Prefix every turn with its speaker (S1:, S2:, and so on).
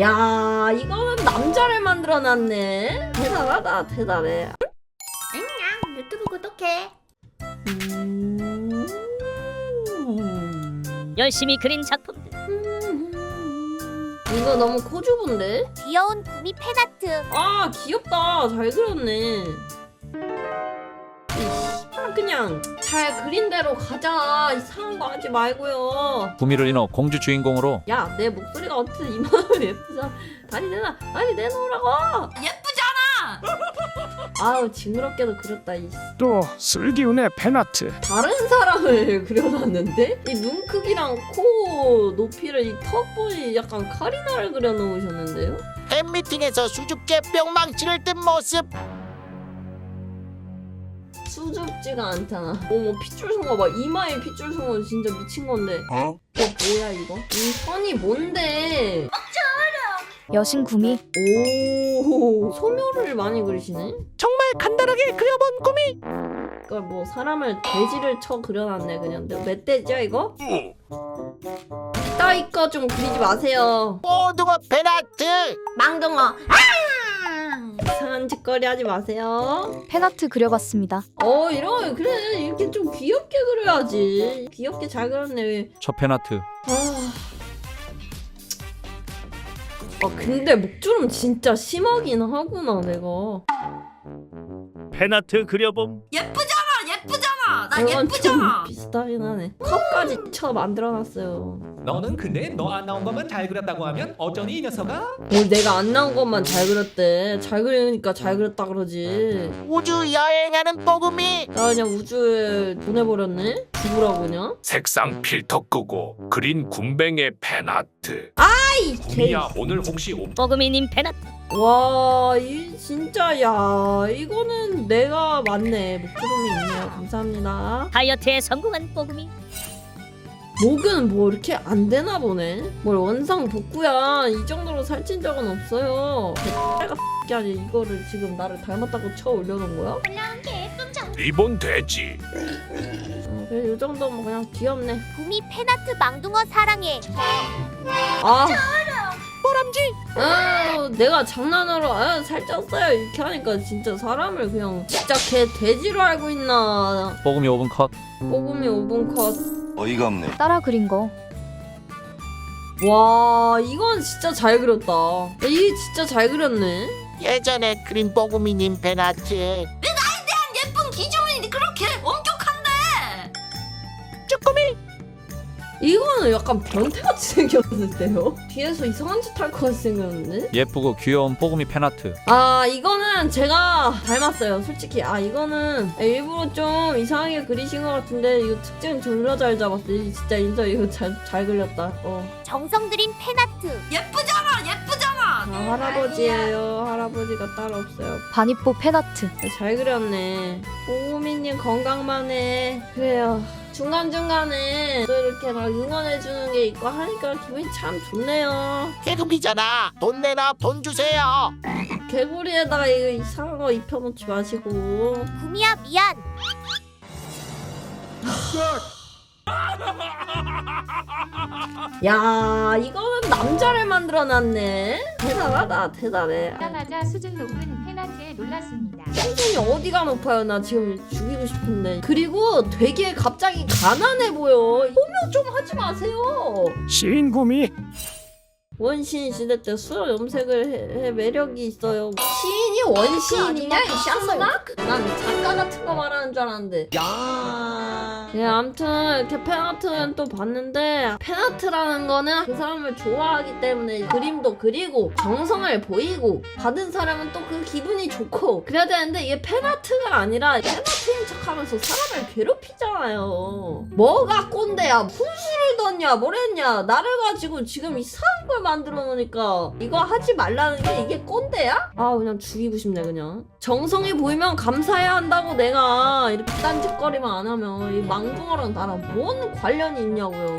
S1: 야 이거는 남자를 만들어놨네. 대단하다 대단해.
S2: 안녕 유튜브 구독해.
S1: 음...
S3: 열심히 그린 작품들
S1: 이거 너무 코주분데?
S2: 귀여운 구미 팬아트.
S1: 아 귀엽다. 잘 그렸네 그냥 잘 그린 대로 가자. 이상한 거 하지 말고요.
S4: 구미를 인어 공주 주인공으로
S1: 야 내 목소리가 어쨌든 이만하면 예쁘잖아 다리 내놔 다리 내놓으라고! 예쁘잖아! 아우 징그럽게도 그렸다 이 씨.
S5: 또 슬기운의 팬아트.
S1: 다른 사람을 그려놨는데? 이 눈 크기랑 코 높이를 이 턱보이 약간 카리나를 그려놓으셨는데요?
S6: 팬미팅에서 수줍게 뿅망치를 뜬 모습
S1: 수줍지가 않잖아 어머 핏줄 성어 봐. 이마에 핏줄 성어 진짜 미친 건데.
S5: 어?
S1: 이거 뭐야 이거? 이 선이 뭔데?
S2: 여신 구미.
S1: 오 소묘를 많이 그리시네?
S6: 정말 간단하게 그려본 꿈이
S1: 그러니까 뭐 사람을 돼지를 쳐 그려놨네 그냥. 근데 멧돼지야 이거? 이따위 거좀 그리지 마세요.
S6: 오등어 팬아트
S1: 망둥어. 이 상한 짓거리 하지 마세요.
S2: 팬아트 그려봤습니다.
S1: 어 이런 그래. 이렇게 좀 귀엽게 그려야지. 귀엽게 잘 그렸네 왜.
S4: 첫 팬아트.
S1: 아... 아 근데 목주름 진짜 심하긴 하구나 내가.
S5: 팬아트 그려봄.
S1: 예쁘잖아 예쁘잖아 나
S7: 예쁘잖아.
S1: 비슷하긴 하네. 컵까지 쳐 만들어놨어요.
S7: 너는 근데 너 안 나온 것만 잘 그렸다고 하면 어쩌니 이 녀석아?
S1: 뭘 내가 안 나온 것만 잘 그렸대. 잘 그리니까 잘 그렸다 그러지.
S6: 우주 여행하는 뽀금이
S1: 나 그냥 우주에 보내버렸네. 죽으라고 그냥?
S8: 색상 필터 끄고 그린 군뱅의 팬아트.
S1: 아 이
S8: 구미야 오늘 혹시 오...
S3: 뽀금이님 팬아트
S1: 와이 진짜 야 이거는 내가 맞네. 목주름이 있네요. 감사합니다.
S3: 다이어트에 성공한 뽀금이.
S1: 목은 뭐 이렇게 안 되나 보네. 뭘 원상 복구야. 이 정도로 살찐 적은 없어요. 개가 X이 아니 이거를 지금 나를 닮았다고 쳐 올려놓은 거야?
S8: 리본 돼지.
S1: 어, 그래 이 정도면 그냥 귀엽네.
S2: 구미 팬아트 망둥어 사랑해.
S1: 아.
S6: 보람지
S1: 아, 내가 장난으로 아, 살쪘어요. 이렇게 하니까 진짜 사람을 그냥 진짜 개 돼지로 알고 있나.
S4: 뽀금이 5분 컷.
S1: 뽀금이 5분 컷.
S9: 어이가 없네.
S2: 따라 그린 거.
S1: 와 이건 진짜 잘 그렸다. 이 진짜 잘 그렸네.
S6: 예전에 그린 뽀금이님 팬아트
S1: 이거는 약간 변태같이 생겼는데요? 뒤에서 이상한 짓 할 것 같이 생겼는데?
S4: 예쁘고 귀여운 뽀금이 팬아트.
S1: 아 이거는 제가 닮았어요 솔직히. 아 이거는 일부러 좀 이상하게 그리신 것 같은데 이거 특징 졸라 잘 잡았어. 이 진짜 인정 이거 잘, 잘 그렸다. 어.
S2: 정성 들인 팬아트.
S7: 예쁘잖아 예쁘잖아.
S1: 아, 할아버지예요. 할아버지가 따로 없어요.
S2: 반입보 팬아트.
S1: 잘 그렸네. 오미님 건강만 해. 그래요 중간중간에 또 이렇게 막 응원해주는 게 있고 하니까 기분이 참 좋네요.
S6: 개구리잖아. 돈 내놔 돈 주세요.
S1: 개구리에다가 이거 이상한 거 입혀놓지 마시고.
S2: 구미야 미안
S1: 야 이거는 남자를 만들어놨네. 대단하다 대단해.
S10: 하자마자 수준 높은 팬아트에 놀랐습니다.
S1: 수준이 어디가 높아요? 나 지금 죽이고 싶은데. 그리고 되게 갑자기 가난해 보여. 소묘 좀 하지 마세요.
S5: 시인 구미.
S1: 원시인 시대 때 수염 염색을 해, 해 매력이 있어요. 시인이 원시인이냐? 이 쌍놈아? 난 작가 같은 거 말하는 줄 알았는데.
S7: 야
S1: 예, 아무튼 이렇게 팬아트는 또 봤는데 팬아트라는 거는 그 사람을 좋아하기 때문에 그림도 그리고 정성을 보이고 받은 사람은 또 그 기분이 좋고 그래야 되는데 이게 팬아트가 아니라 팬아트인 척하면서 사람을 괴롭히잖아요. 뭐가 꼰대야? 훈수 뭘 했냐? 나를 가지고 지금 이상한 걸 만들어 놓으니까 이거 하지 말라는 게 이게 꼰대야? 아 그냥 죽이고 싶네 그냥. 정성이 보이면 감사해야 한다고 내가 이렇게 딴짓거리만 안 하면 이 망둥어랑 나랑 뭔 관련이 있냐고요.